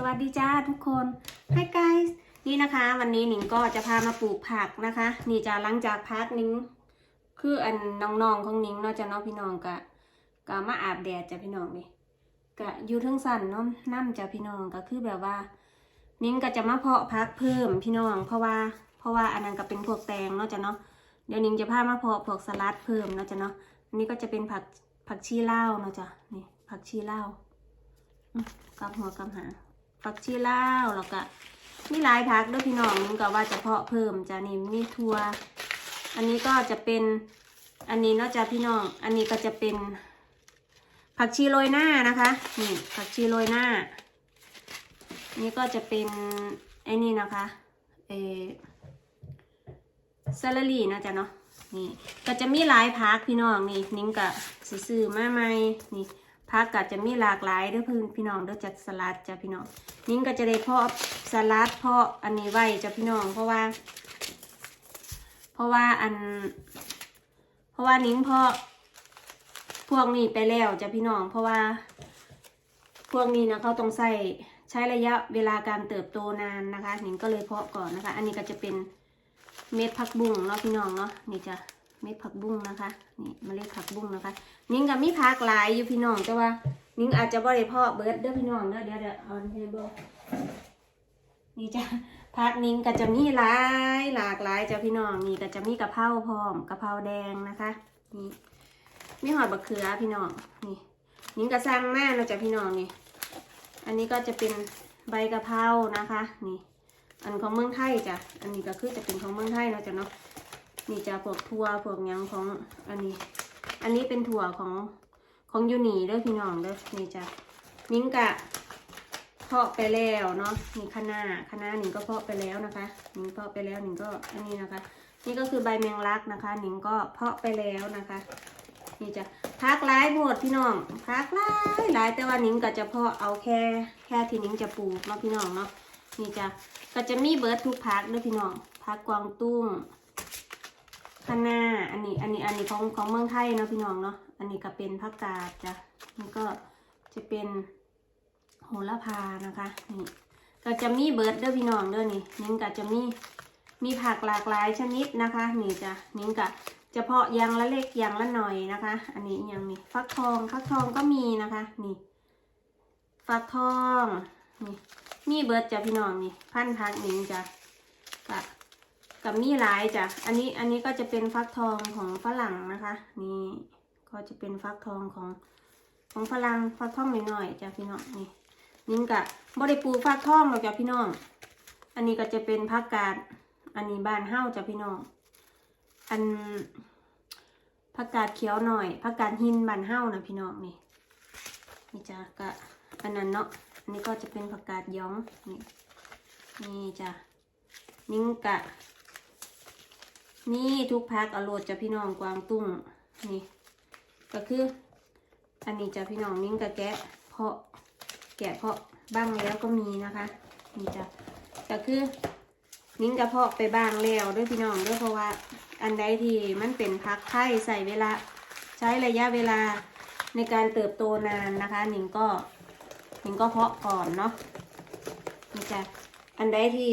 สวัสดีจ้าทุกคน Hi guys นี่นะคะ วันนี้หนิงก็จะพามาปลูกผักนะคะ นี่จะหลังจากพักหนิงคืออันน้องๆของหนิงเนาะจะเนาะพี่น้องกะกะมาอาบแดดจ้ะพี่น้องนี่กะอยู่ทั้งสันเนาะน้ำจ้ะพี่น้องก็คือแบบว่านิ้งก็จะมาเพาะพักเพิ่มพี่น้อง เพราะว่าเพราะว่าอันนั้นก็เป็นพวกแตงเนาะจ้ะเนาะเดี๋ยวนิ้งจะพามาเพาะพวกสลัดเพิ่มเนาะจ้ะเนาะอันนี้ก็จะเป็นผักผักชีลาวเนาะจ้ะนี่ผักชีลาวกับหัวกับหาง ผักชีลาวแล้วก็มีหลายผักด้วยพี่น้องนิ้งก็ว่าจะเพาะเพิ่มจ้ะนี่มีทัวอันนี้ก็จะเป็นอันนี้นอกจากพี่น้อง อันนี้ก็จะเป็น ผักชีโรยหน้านะคะนี่ผักชีโรยหน้า นี่ก็จะเป็นไอ้นี่นะคะเอซาลารีนะจ๊ะเนาะนี่ก็จะมีหลายพักพี่น้องนี่นิ้งกะซื้อมาใหม่นี่ พักก็จะมีหลากหลายเด้วยพี่พี่น้องเด้วยจากสลัดจ้ะพี่น้องนิ้งก็จะได้เพาะสลัดเพาะอันนี้ไว้จ้ะพี่น้องเพราะว่า เพราะว่าอัน เพราะว่านิ้งเพาะพวกนี้ไปแล้วจ้ะพี่น้องเพราะว่า พวกนี้นะเขาต้องใส่ใช้ระยะเวลาการเติบโตนานนะคะ นิ้งก็เลยเพาะก่อนนะคะ อันนี้ก็จะเป็นเม็ดผักบุ้งเนาะพี่น้องเนาะนี่จะ เม็ดผักบุ้งนะคะ นี่เมล็ดผักบุ้งนะคะ นิ้งก็มีผักหลายอยู่พี่น้องแต่ว่า นิ้งอาจจะบ่ได้เพาะเบิร์ดเด้อพี่น้องเด้อเดี๋ยวเดี๋ยวเอาให้เบิ่งนี่จ้ะผักนิ้งก็จะมีหลายหลากหลายจ้ะพี่น้องนี่ก็จะมีกะเพราพร้อมกะเพราแดงนะคะนี่มีหอดบะเขือพี่น้องนี่ นิ้งก็สร้างแม่เราจะพี่น้องนี่ อันนี้ก็จะเป็นใบกะเพรานะคะ นี่ อันของเมืองไทยจ้ะอันนี้ก็คือจะเป็นของเมืองไทยเราะจะเนาะ นี่จะพวกถั่วพวกยังของอันนี้ อันนี้เป็นถั่วของของยูนีเด้อพี่น้องเด้อนี่จะนิ้งกะเพาะไปแล้วเนาะนี่คะน้าคะน้าหนิงก็เพาะไปแล้วนะคะหนิงเพาะไปแล้วหนิงก็อันนี้นะคะ นี่ก็คือใบแมงลักนะคะหนิงก็เพาะไปแล้วนะคะ นี่จะพักหลายโพดพี่น้องพักหลายหลายแต่ว่านิ้งก็จะเพาะเอาแค่แค่ที่นิ้งจะปลูกเนาะพี่น้องเนาะนี่จะก็จะมีเบิร์ดทุกพักด้วยพี่น้องพักกวางตุ้ง คะน้าอันนี้อันนี้อันนี้ของของเมืองไทยเนาะพี่น้องเนาะอันนี้ก็เป็นผักกาดจ้ะนี่ก็จะเป็นโหระพานะคะนี่ก็จะมีเบิร์ดเด้อพี่น้องเด้อนี่นิ้งก็จะมีมีผักหลากหลายชนิดนะคะ นี่จ้ะนิ้งก็เฉพาะอยางละเล็กอยางละหน่อยนะคะ อันนี้ยังมีฟักทองฟักทองก็มีนะคะ นี่ฟักทองนี่มีเบิร์ดจ้ะพี่น้องนี่พันธุ์พักนี้งจ้ะกับ กับมีหลายจ้ะ อันนี้อันนี้ก็จะเป็นฟักทองของฝรั่งนะคะ นี่ก็จะเป็นฟักทองของของฝรั่งฟักทองหน่อยๆจ้ะพี่น้องนี่นิ่งกะบริปูฟักทองหรอกจ้ะพี่น้อง อันนี้ก็จะเป็นผักกาดอันนี้บานเฮ้าจ้ะพี่น้อง อันผักกาดเขียวหน่อยผักกาดหินบานเฮ้านะพี่น้องนี่นี่จ้ะก็อันนั้นเนาะอันนี้ก็จะเป็นผักกาดย้อมนี่นี่จ้ะนิ้งกะ นี่ทุกพักเอาโรดจะพี่น้องกวางตุ้งนี่ ก็คือ อันนี้จะพี่น้องนิ้งกระแกะเพาะแกะเพาะบ้างแล้วก็มีนะคะ นี่จะก็คือนิ้งกระเพาะไปบ้างแล้วด้วยพี่น้องด้วยเพราะว่า อันใดที่มันเป็นพักไข่ใส่เวลา ใช้ระยะเวลาในการเติบโตนานนะคะนิงก็นิงก็เพาะก่อนเนาะนี่จะอันใดที่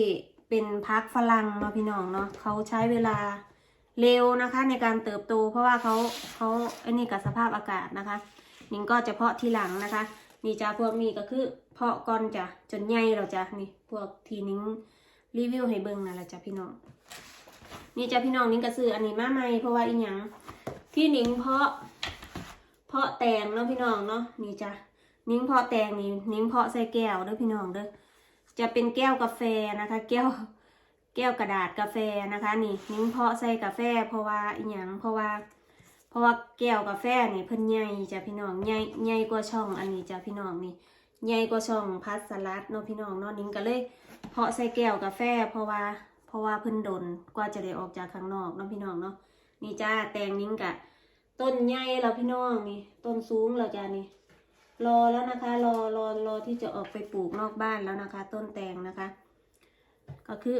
เป็นพักฝรั่งเนาะพี่น้องเนาะเขาใช้เวลาเร็วนะคะ ในการเติบโต เพราะว่าเขาเขาอันนี้กับสภาพอากาศนะคะนิ่งก็จะเพาะทีหลังนะคะนี่จ้ะพวกนี้ก็คือเพาะก่อนจ้ะจนใหญ่เราจ้ะนี่พวกทีนิ้งรีวิวให้เบิ่งนั่นแหละจ้ะพี่น้องนี่จ้ะพี่น้องนิ้งกระซื้ออันนี้มาใหม่เพราะว่าอีหยังที่นิ้งเพาะ เพาะแตงเนาะพี่น้องเนาะนี่จ้ะนิ้งเพาะแตงนี่นิ้งเพาะใส่แก้วเด้อพี่น้องเด้อ จะเป็นแก้วกาแฟนะคะ แก้วแก้วกระดาษกาแฟนะคะ นี่นิ้งเพาะใส่กาแฟ เพราะว่าอีหยังเพราะว่า เพราะว่าแก้วกาแฟนี่เพิ่นใหญ่จ้ะพี่น้องใหญ่ใหญ่กว่าช่องอันนี้จ้ะพี่น้องนี่ใหญ่กว่าช่องพัสลัดเนาะพี่น้องเนาะนิ้งก็เลย เพาะใส่แก้วกาแฟ เพราะว่า เพราะว่าเพิ่นดนกว่าจะได้ออกจากข้างนอกเนาะพี่น้องเนาะนี่จ้าแตงนิ้งกะต้นใหญ่แล้วพี่น้องนี่ต้นสูงแล้วจ้านี่ รอแล้วนะคะ รอรอรอที่จะออกไปปลูกนอกบ้านแล้วนะคะ ต้นแตงนะคะ ก็คือ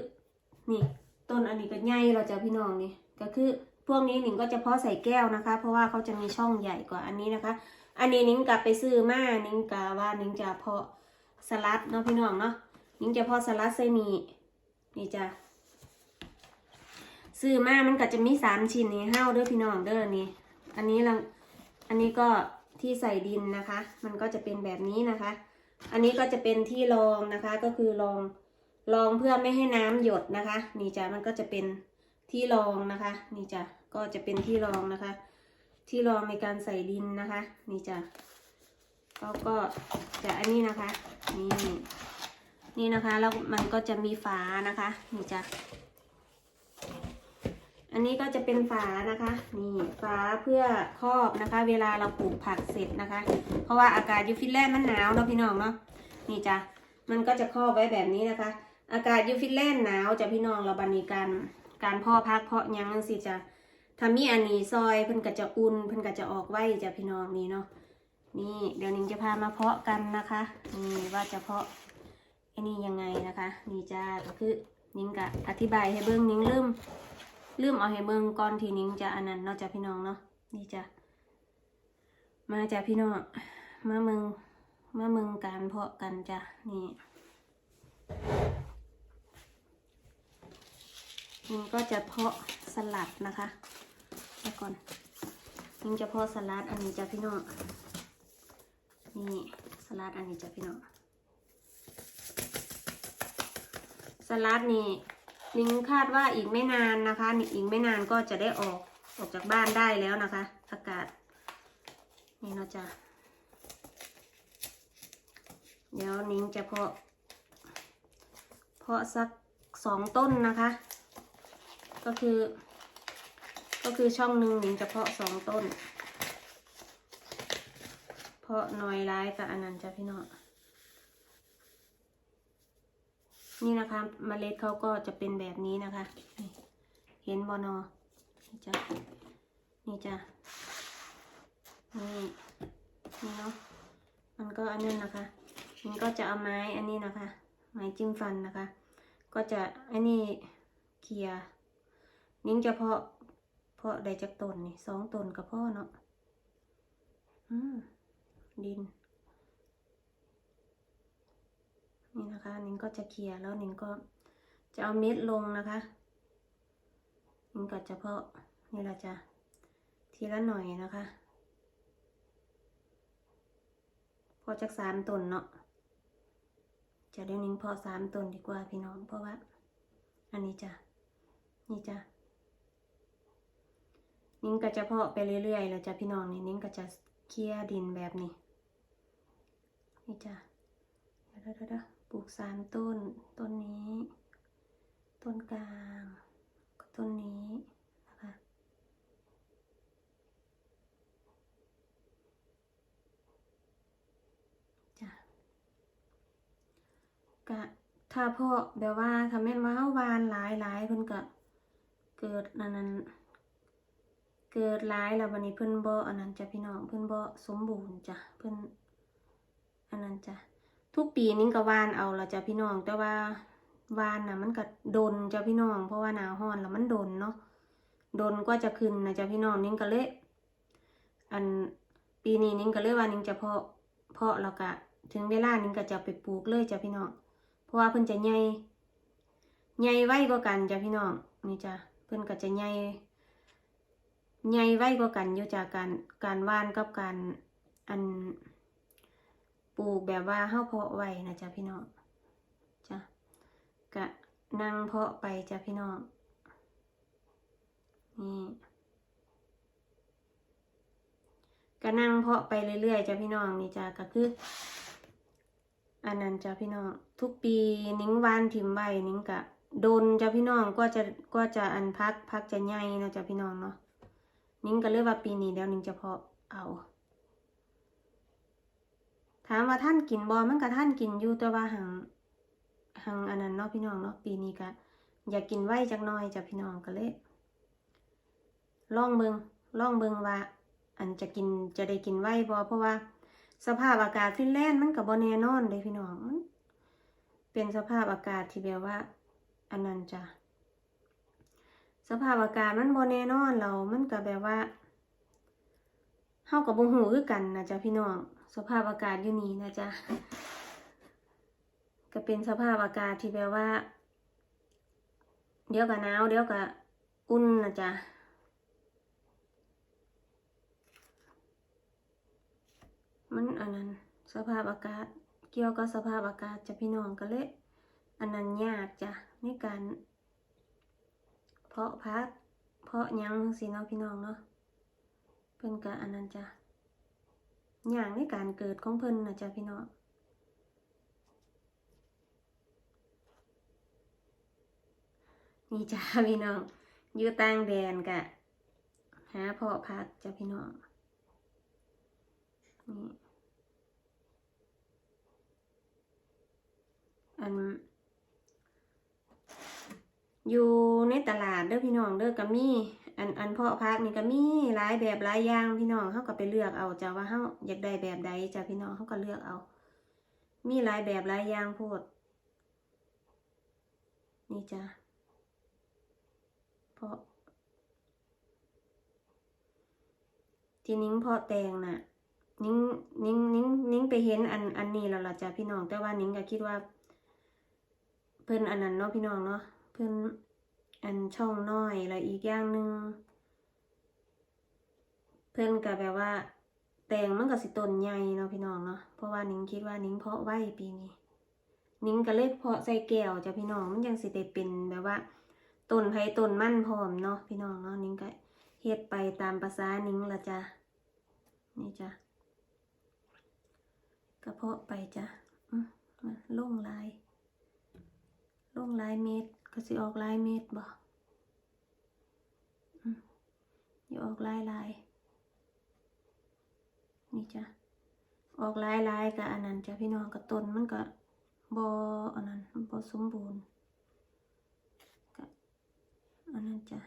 นี่ต้นอันนี้ก็ใหญ่แล้วจ้าพี่น้องนี่ก็คือพวกนี้หนิงก็จะเพาะใส่แก้วนะคะ เพราะว่าเขาจะมีช่องใหญ่กว่าอันนี้นะคะ อันนี้นิงกลับไปซื้อมานิงกะว่านิงจะเพาะสลัดเนาะพี่น้องเนาะนิงจะเพาะสลัดใส่นี่นี่จ้ะซื้อมามันก็จะมีสามชิ้นนี่ห้าเด้อพี่น้องเด้อนี่ อันนี้เราอันนี้ก็ ที่ใส่ดินนะคะ มันก็จะเป็นแบบนี้นะคะ อันนี้ก็จะเป็นที่รองนะคะ ก็คือรองรองเพื่อไม่ให้น้ำหยดนะคะ นี่จ้ะมันก็จะเป็นที่รองนะคะ นี่จ้ะก็จะเป็นที่รองนะคะ ที่รองในการใส่ดินนะคะ นี่จ้ะแล้วก็จะอันนี้นะคะ นี่นี่นะคะแล้วมันก็จะมีฝานะคะ นี่จ้ะ อันนี้ก็จะเป็นฝานะคะนี่ฝาเพื่อครอบนะคะ เวลาเราปลูกผักเสร็จนะคะ เพราะว่าอากาศยูฟินแลนด์มันหนาวเนาะพี่น้องเนาะนี่จ้ะมันก็จะครอบไว้แบบนี้นะคะ อากาศยูฟินแลนด์หนาวจะพี่น้องเราบันนี้การการเพาะพักเพาะยังจังสิจ้ะถ้ามีอันนี้ซอยเพิ่นก็จะอุ่นเพิ่นก็จะออกไว้จ้ะพี่น้องนี่เนาะนี่เดี๋ยวนิ้งจะพามาเพาะกันนะคะนี่ว่าจะเพาะอ้นี่ยังไงนะคะนี่จ้าก็คือนิ้งกะอธิบายให้เบิ้องนิ้งลืม ลืมเอาให้เบิ้งก่อนทีนิ้งจะอันนั้นเนาะจ้ะพี่น้องเนาะนี่จ้ะมาจ้ะพี่น้องมาเมืองมาเมืองการเพาะกันจ้ะนี่นิ้งก็จะเพาะสลัดนะคะเดี๋ยวก่อนนิ้งจะเพาะสลัดอันนี้จ้ะพี่น้องนี่สลัดอันนี้จ้ะพี่น้องสลัดนี่ ลิงคาดว่าอีกไม่นานนะคะ อีกไม่นานก็จะได้ออกออกจากบ้านได้แล้วนะคะ อากาศ นี่เนาะจ้ะเดี๋ยวนิ้งจะเพาะ เพาะสักสองต้นนะคะ ก็คือ ก็คือช่องหนึ่งนิ้งจะเพาะสองต้น เพาะน้อยร้ายกับอันนั้นจ้ะพี่น้อง นี่นะคะเมล็ดเขาก็จะเป็นแบบนี้นะคะ เห็นบอนอนี่จ้ะนี่จ้ะนี่นี่เนาะมันก็อันนั้นนะคะมันก็จะเอาไม้อันนี้นะคะ ไม้จิ้มฟันนะคะ ก็จะอันนี้เคียร์นิ้งจะเพาะเพาะได้จากต้นนี่สองต้นกับพ่อเนาะอืมดิน นี่นะคะนิงก็จะเคลียร์แล้วนิงก็จะเอาเม็ดลงนะคะนิงก็จะเพาะนี่ละจ้ะทีละหน่อยนะคะ พอจากสามต้นเนาะจะเดี๋ยวนิงพาะสามต้นดีกว่าพี่น้อง เพราะว่า อันนี้จะนี่จ้ะนิงก็จะเพาะไปเรื่อยๆแล้วจ้ะพี่น้องนี่นิงก็จะเคลียร์ดินแบบนี้ นี่จ้ะเดี๋ยวเดี๋ยวเดี๋ยวป ลูกสามต้น ต้นนี้ ต้นกลางก็ต้นนี้นะคะจ้ะกะถ้าพาะแบบว่าถ้าแม่นว่าเฮาวานหลายหลายเพิ่นก็เกิดอันนั้นเกิดหลายแล้ววันนี้เพิ่นบ่อันนั้นจ้ะพี่น้องเพิ่นบ่สมบูรณ์จ้ะเพิ่นอันนั้นจ้ะ ทุกปีนิ้งก็วานเอาละจ้ะพี่น้อง แต่ว่าวานนะมันก็โดนจ้ะพี่น้อง เพราะว่าหนาวร้อนแล้วมันโดนเนาะโดนก็จะขึ้นนะจ้ะพี่น้องนิ้งก็เลยอันปีนี้นิ้งก็เลยว่านิ้งจะเพาะเพาะแล้วก็ถึงเวลานิ้งก็จะไปปลูกเลยจ้ะพี่น้อง เพราะว่าเพิ่นจะใหญ่ใหญ่ไวกว่ากันจ้ะพี่น้องนี่จ้ะเพิ่นก็จะใหญ่ใหญ่ไวกว่ากันอยู่จากการการว่านกับการอัน ปลูกแบบว่าเฮาเพาะไว้นะจ๊ะพี่น้องจ้ะกะนั่งเพาะไปจ้ะพี่น้องนี่ก็นั่งเพาะไปเรื่อยๆจ้ะพี่น้องนี่จ้ะก็คือ อันนั้นจ้ะพี่น้องทุกปีนิ้งวานถิ่มไว้นิ้งกะโดนจ้ะพี่น้องก็จะก็จะอันพักพักจะใหญ่เนาะจ้ะพี่น้องเนาะนิ้งก็เลยว่าปีนี้เดี๋ยวนิ้งจะเพาะเอา ถามว่าท่านกินบอมันก็ท่านกินอยู่แต่ว่าหังหังอันนั้นเนาะพี่น้องเนาะปีนี้ก็อยากกินไว้จักหน่อยจ้ะพี่น้องก็เลยล่องเบิงล่องเบิงว่า อันจะกินจะได้กินไว้บอเพราะว่า สภาพอากาศฟินแลนด์มันกับบอแน่นอนเลยพี่น้องมันเป็นสภาพอากาศที่แบบว่า อันนั้นจ้ะสภาพอากาศมันบอแน่นอนเรามันก็แบบว่าเฮากับบ่ฮู้คือกันนะจ๊ะพี่น้อง สภาพอากาศอยู่นี่นะจ๊ะ ก็เป็นสภาพอากาศที่แบบว่า เดี๋ยวก็หนาวเดี๋ยวก็อุ่นนะจ๊ะมันอันนั้นสภาพอากาศเกี่ยวกับสภาพอากาศจะพี่น้องก็เลยอันนั้นยากจ้ะในการ เพาะพักเพาะยังสิเนาะพี่น้องเนาะเพิ่นก็อันนั้นจ้ะ อย่ากในการเกิดของเพิ่นนะจ้ะพี่น้องนี่จ้ะพี่น้องอยู่ต่างแดนกะหาเพาะพักจ้ะพี่น้องนี่อัน อยู่ในตลาดเด้อพี่น้องเด้อก็มีอันอันเพาะพักนี่ก็มีหลายแบบหลายอย่างพี่น้องเขาก็ไปเลือกเอาจ้ะว่าเขาอยากได้แบบใดจ้ะพี่น้องเขาก็เลือกเอา มีหลายแบบหลายอย่างโพดนี่จ้ะเพาะที่นิ้งเพาะแตงน่ะ นิ้งนิ้งนิ้งนิ้งไปเห็นอันอันนี้แล้วล่ะจ้ะพี่น้องแต่ว่านิ้งก็คิดว่า เพิ่นอันนั้นเนาะพี่น้องเนาะ เพิ่นอันช่องน้อยแล้วอีกอย่างหนึ่งเพิ่อนก็แบบว่า แตงมันก็สิต้นใหญ่เนาะพี่น้องเนาะเพราะว่านิ้งคิดว่านิ้งเพาะไว้ปีนี้ นิ้งก็เลยเพาะใส่แก้วจ้ะพี่น้องมันยังสิได้เป็นแบบว่าต้นไผ่ต้นมั่นพร้อมเนาะพี่น้องเนาะนิ้งก็เฮ็ดไปตามภาษานิ้งละจ้ะนี่จ้ะกระเพาะไปจ้ะอืมาลงลายล่งลายเม็ด ก็สิออกลายเม็ดบ่อืมอย่ออกลายลายนี่จ้ะ ออกลายลายกับอันนั้นจ้ะพี่น้องกับต้นมันก็บออันนั้นบอสมบูรณ์ก็อันนั้นจ้ะ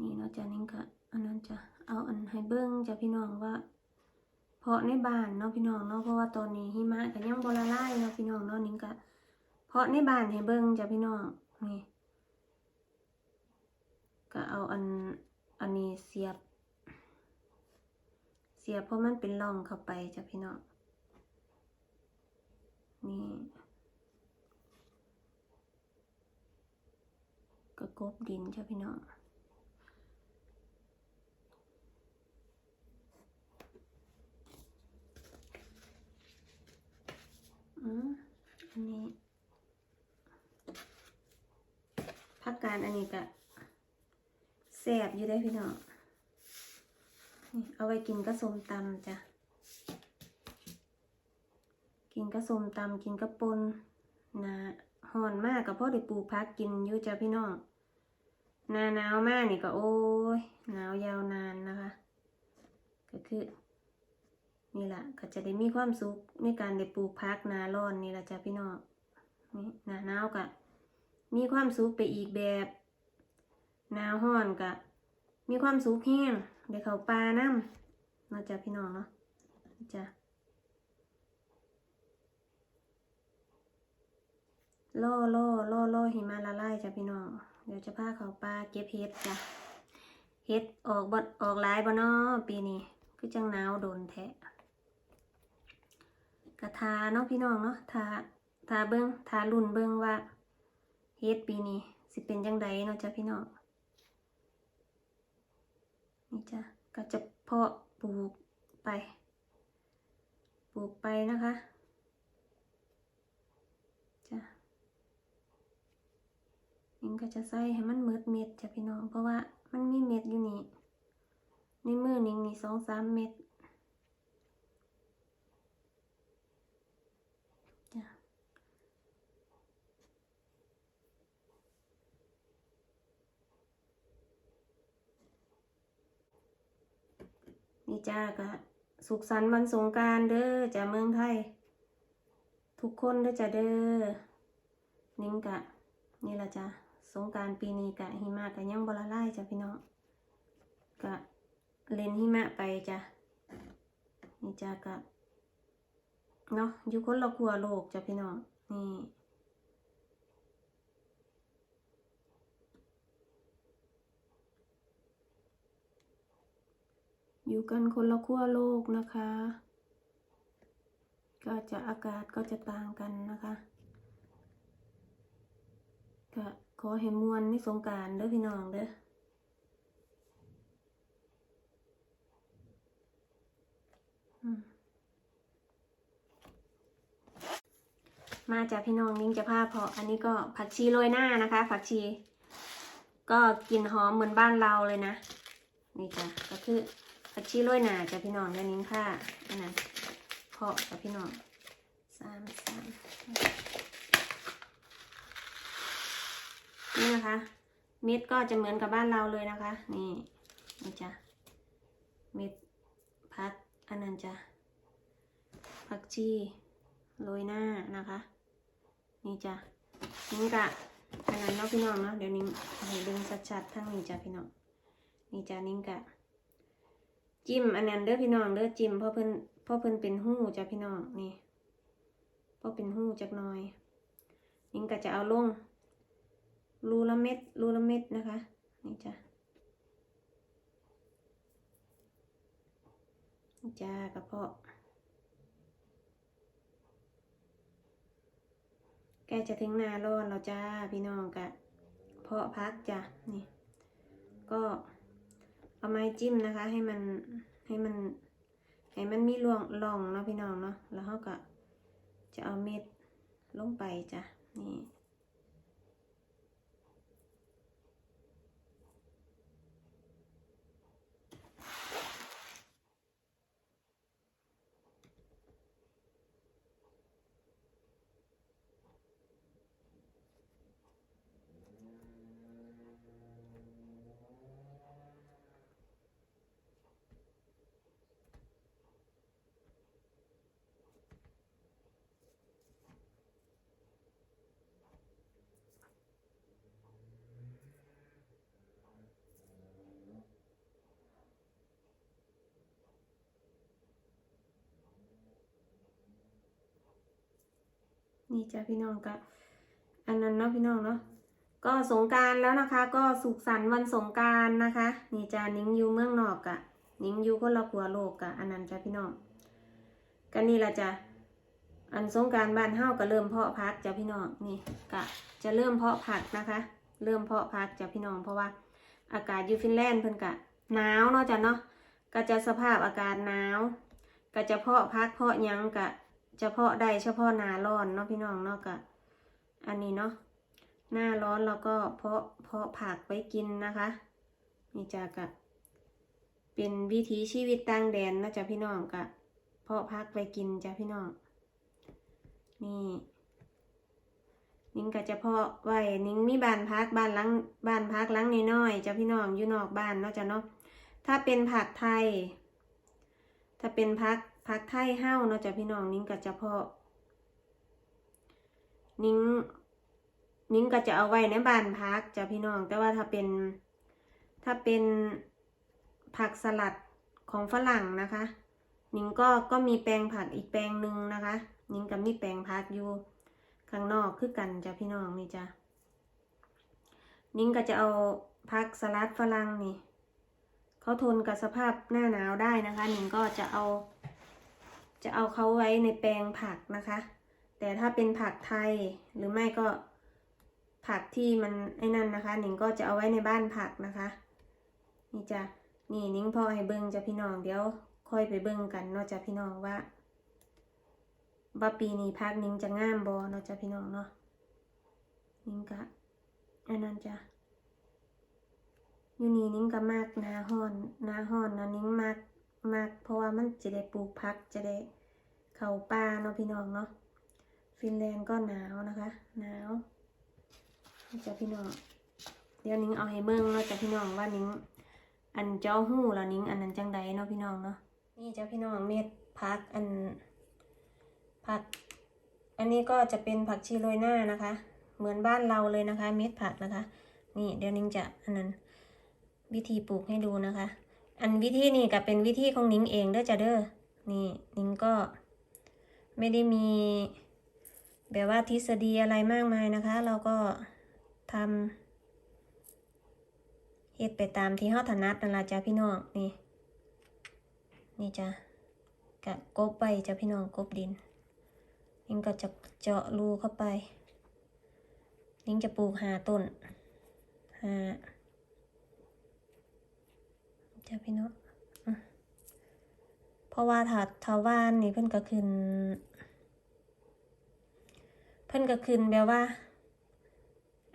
นี่เนาะจ้ะนี่ก็อันนั้นจ้ะ เอาอันให้เบิ้งจ้ะพี่น้องว่าาะในบ้านเนาะพี่น้องเนาะเพราะว่าตอนนี้หิมะก็ยังบละลายเนาะพี่น้องเนาะนิ้งก็เพาะในบ้านให้เบิ่งจ้ะพี่น้องนี่ก็เอาอันอันนี้เสียบ เสียบเพราะมันเป็นร่องเข้าไปจ้ะพี่น้องนี่ก็กบดินจ้ะพี่น้อง อืมอันนี้ผักกาดอันนี้ก็แซ่บอยู่ ได้พี่น้องนี่เอาไว้กินก็ส้มตำจ้ะ กินก็ส้มตำกินก็ปนนะห่อนมากกับพ่อได้ปลูกพักกินอยู่จ้ะพี่น้องหนาหนาวมากนี่ก็โอ้ยหนาวยาวนานนะคะ ก็คือนี่แหละก็จะได้มีความสุขในการได้ปลูกพักนาร้อนนี่แหละจ้ะพี่น้องนี่หนาหนาวกะมีความสุขไปอีกแบบหนาวร้อนกะ มีความสุขแห้งได้เขาป่าน้ำนาะจ้ะพี่น้องเนาะจ้ะล่อล่อล่อล่อหิมาละลายจ้ะพี่น้อง เดี๋ยวจะพาเขาป่าเก็บเห็ดจ้ะเห็ดออกบดออกหลายบ่นาะปีนี้คือจังหนาวโดนแทะกระทาเนาะพี่น้องเนาะทาทาเบิ้งทารุ่นเบิ้งว่าเฮ็ดปีนี้สิเป็นจังใดเนาะจ้ะพี่น้อง นี่จ้ะก็จะเพาะปลูกไป ปลูกไปนะคะจ้ะนิงก็จะใส่ให้มันเมิดเม็ดจ้ะพี่น้อง เพราะว่ามันมีเม็ดอยู่นี่ ในมือนิงนี่สองสามเม็ด นี่จ้าก็สุขสันต์วันสงการเด้อจ้าเมืองไทย ทุกคนเด้อจ้าเด้อนิ้งกะ นี่ละจ้าสงการปีนี้กะหิมะกะยังบละลายจ้ะพี่น้องกะเล่นหิมะไปจ้ะนี่จ้ากะเนาะอยู่คนละขั้วโลกจ้ะพี่น้องนี่ อยู่กันคนละขั้วโลกนะคะ ก็จะอากาศก็จะต่างกันนะคะก็ขอให้มวนในสงการเด้อพี่น้องเด้อมาจากพี่น้องนิ้งจะพาเพาะอันนี้ก็ผักชีโรยหน้านะคะผักชี ก็กลิ่นหอมเหมือนบ้านเราเลยนะ นี่จ้ะก็คือ ผักชีโรยหน้าจ้ะพี่น้องแล้วนิ้งค่ะอันนั้นเพาะจ้ะพี่น้องสามสามนี่นะคะเม็ดก็จะเหมือนกับบ้านเราเลยนะคะ นี่นี่จ้ะเม็ดพักอันนั้นจ้ะผักชีโรยหน้านะคะ นี่จ้ะนิ้งกะอันนั้นเนาะพี่น้องเนาะเดี๋ยวนิ้งให้ดึงชัดๆทั้งนี้จ้ะพี่น้องนี่จ้ะนิ้งกะ จิ้มอันนั้นเด้อพี่น้องเด้อจิ้มเพราะเพิ่นเพราะเพิ่นเป็นหู้จ้ะพี่น้องนี่เพราะเป็นหู้จักหน่อยนิ้งก็จะเอาลงรูละเม็ดรูละเม็ดนะคะนี่จ้ะนี่จ้ากระเพาะใกล้จะถึงนาร้อนแล้วจ้าพี่น้องกะเพาะพักจ้ะนี่ก็ เอาไม้จิ้มนะคะ ให้มันให้มันให้มันมีร่องรองเนาะพี่น้องเนาะแล้วเขาก็จะเอาเม็ดลงไปจ้ะนี่ นี่จ้ะพี่น้องก็อันนั้นเนาะพี่น้องเนาะก็สงการแล้วนะคะ ก็สุขสันต์วันสงการนะคะ นี่จ้ะนิ้งยูเมืองนอกกะนิ้งยูคนละขัวโลกกะอันนั้นจ้ะพี่น้องก็นี่ละจ้ะอันสงการบ้านเฮาก็เริ่มเพาะพักจ้ะพี่น้องนี่กะจะเริ่มเพาะผักนะคะ เริ่มเพาะพักจ้ะพี่น้องเพราะว่าอากาศยูฟินแลนด์เพิ่นกะหนาวเนาะจ้ะเนาะก็จะสภาพอากาศหนาว ก็จะเพาะพักเพาะยังกะ เฉพาะได้เฉพาะหนาร้อนเนาะพี่น้องเนาะกะอันนี้เนาะหน้าร้อนเราก็เพาะเพาะผักไว้กินนะคะนี่จ้ะกะเป็นวิถีชีวิตต่างแดนนะจ๊ะพี่น้องกะเพาะพักไว้กินจ้ะพี่น้องนี่นิ้งก็จะเพาะไว้นิ้งมีบ้านพักบ้านหลังบ้านพักหลังน้อยๆจ้ะพี่น้องอยู่นอกบ้านเนาะจ้ะเนาะถ้าเป็นผักไทย ถ้าเป็นพัก พักไทยเฮ้าเนาะจ้ะพี่น้องนิ้งก็จะพาะนิ้งนิ้งก็จะเอาไว้ในบ้านพักจ้ะพี่น้อง แต่ว่าถ้าเป็น ถ้าเป็นผักสลัดของฝรั่งนะคะ นิ้งก็ก็มีแปลงผักอีกแปลงหนึ่งนะคะ นิ้งก็มีแปลงผักอยู่ข้างนอกคือกันจ้ะพี่น้องนี่จ้ะนิ้งก็จะเอาผักสลัดฝรั่งนี่เขาทนกับสภาพหน้าหนาวได้นะคะ นิ้งก็จะเอา จะเอาเขาไว้ในแปลงผักนะคะ แต่ถ้าเป็นผักไทยหรือไม่ก็ผักที่มันไอ้นั่นนะคะหนิงก็จะเอาไว้ในบ้านผักนะคะ นี่จ้ะนี่นิ้งพอให้เบิ้งจ้ะพี่น้องเดี๋ยวค่อยไปเบิ้งกันเนาะจ้ะพี่น้องว่าว่าปีนี้พักนิ้งจะงามบอเนาะจ้ะพี่น้องเนาะนิ้งกะอันนั้นจ้ะอยู่นี่นิ้งก็มากนาฮอนนาฮอนนะนิ้งมาก มากเพราะว่ามันจะได้ปลูกพักจะได้เข้าป่าเนาะพี่น้องเนาะฟินแลนด์ก็หนาวนะคะหนาวจ้ะพี่น้องเดี๋ยวนิ้งเอาให้เบิ่งเนาะจ้ะพี่น้องว่านิ้งอันเจ้าหู้แล้วนิ้งอันนั้นจังใดเนาะพี่น้องเนาะนี่จ้ะพี่น้องเม็ดพักอันผัก อันนี้ก็จะเป็นผักชีโรยหน้านะคะ เหมือนบ้านเราเลยนะคะ เม็ดผักนะคะ นี่เดี๋ยวนิ้งจะอันนั้นวิธีปลูกให้ดูนะคะ อันวิธีนี่ก็เป็นวิธีของนิ้งเองเด้อจ้ะเด้อนี่นิ้งก็ไม่ได้มีแบบว่าทฤษฎีอะไรมากมายนะคะ เราก็ทำเฮ็ดไปตามที่เฮาถนัดนั่นล่ะจ้ะพี่น้องนี่นี่จ้ะกะกบไปจ้ะพี่น้องกบดินนิ้งก็จะเจาะรูเข้าไป นิ้งจะปลูกหาต้นหา จ้าพี่น้องเพราะว่าถ้าถ้าว่านนี่เพิ่นก็ขึ้น เพิ่นก็ขึ้นแบบว่า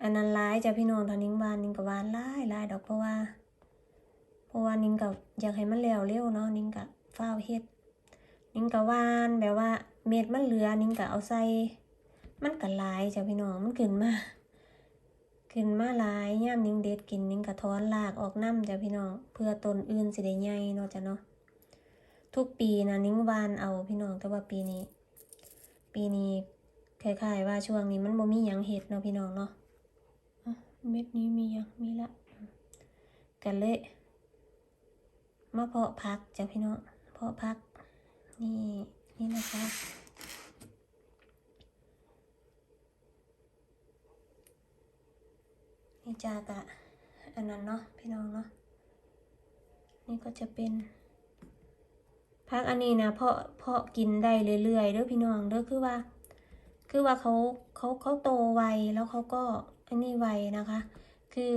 อันนั้นร้ายจ้ะพี่น้องถ้านิ้งวานนิ้งก็วานร้ายร้ายดอกเพราะว่า เพราะว่านิ้งก็อยากให้มันแล้วเร็วเนาะนิ้งก็ฟ้าเฮ็ดนิ้งก็วานแบบว่าเม็ดมันเหลือนิ้งก็เอาใส่มันก็หลายจ้ะพี่น้องมันขึ้นมา ขึ้นมาหลายย่ามนิ้งเด็ดกินนิ้งก็ถอนรากออกน้ำจ้ะพี่น้องเพื่อตนอื่นสิได้ใหญ่เนาะจ้ะเนาะทุกปีนะนิ้งวานเอาพี่น้องแต่ว่าปีนี้ ปีนี้คล้ายๆว่าช่วงนี้มันบ่มีหยังเห็ดเนาะพี่น้องเนาะเม็ดนี้มียังมีละกันเลยมาเพาะพักจ้ะพี่น้องเพาะพักนี่นี่นะคะ นี่จากะอันนั้นเนาะพี่น้องเนาะนี่ก็จะเป็นพักอันนี้นะเพาะเพาะกินได้เรื่อยๆเด้อพี่น้องเด้อคือว่า คือว่าเขาเขาเขาโตไวแล้วเขาก็อันนี้ไวนะคะ คือ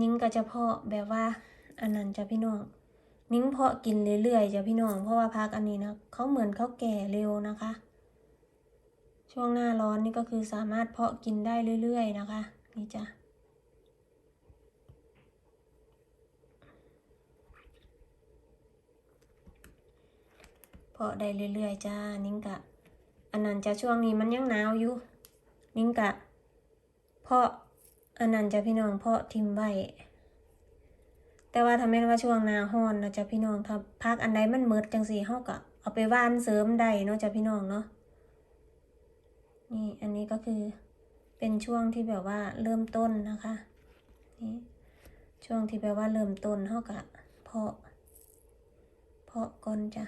นิ้งก็จะเพาะแบบว่าอันนั้นจะพี่น้อง นิ้งเพาะกินเรื่อยๆจ้ะพี่น้องเพราะว่าพักอันนี้นะเขาเหมือนเขาแก่เร็วนะคะ ช่วงหน้าร้อนนี่ก็คือสามารถเพาะกินได้เรื่อย ๆ นะคะ นี่จ้ะาะได้เรื่อยๆจ้า นิ้งกะ อันนั้นจะช่วงนี้มันยังหนาวอยู่ นิ้งกะ เพาะอันนั้นจะพี่น้องเพาะทิมไว้ แต่ว่าถ้าแม่นว่าช่วงหน้าร้อนนะจะพี่น้องถ้าพักอันใดมันมืดจังสีเฮาก็เอาไปว่านเสริมได้เนาะจะพี่น้องเนาะ นี่อันนี้ก็คือเป็นช่วงที่แบบว่าเริ่มต้นนะคะ นี่ช่วงที่แบบว่าเริ่มต้นเฮาก็เพาะ เพาะก่อนจ้ะ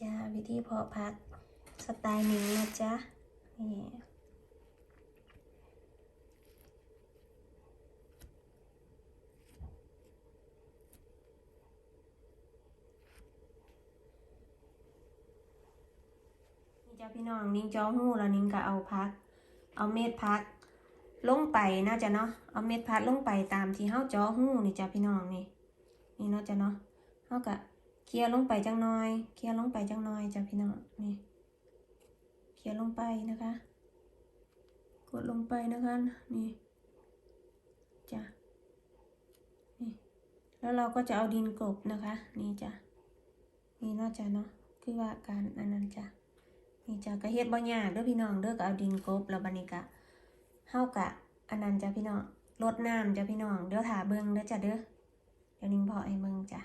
จ้าวิธีเพาะพักสไตล์นี้นะจ๊ะนี่จ้าพี่น้องนิ้งจ้อหู้แล้วนิ้งก็เอาพัก เอาเม็ดพัก ลงไปนะจ๊ะเนาะเอาเม็ดพักลงไปตามที่เฮาจ้อหู้นี่จ้าพี่น้องนี่นี่เนาะจ้ะเนาะเฮาก็ เคลียร์ลงไปจังหน่อย เคลียร์ลงไปจังหน่อยจ้ะพี่น้องนี่ เคลียร์ลงไปนะคะ กดลงไปนะคะนี่จ้ะนี่ แล้วเราก็จะเอาดินกลบนะคะ นี่จ้ะนี่เนาะจ้ะเนาะคือว่าการอันนั้นจ้ะนี่จ้ะก็เฮ็ดบ่ยากเด้อพี่น้องเด้อก็เอาดินกลบแล้วบัดนี้ก็เฮากะอันนั้นจ้ะพี่น้องรดน้ำจ้ะพี่น้องเดี๋ยวถาเบิงเด้อจ้ะเด้อเดี๋ยวนิ่งพอให้เบิงจ้ะ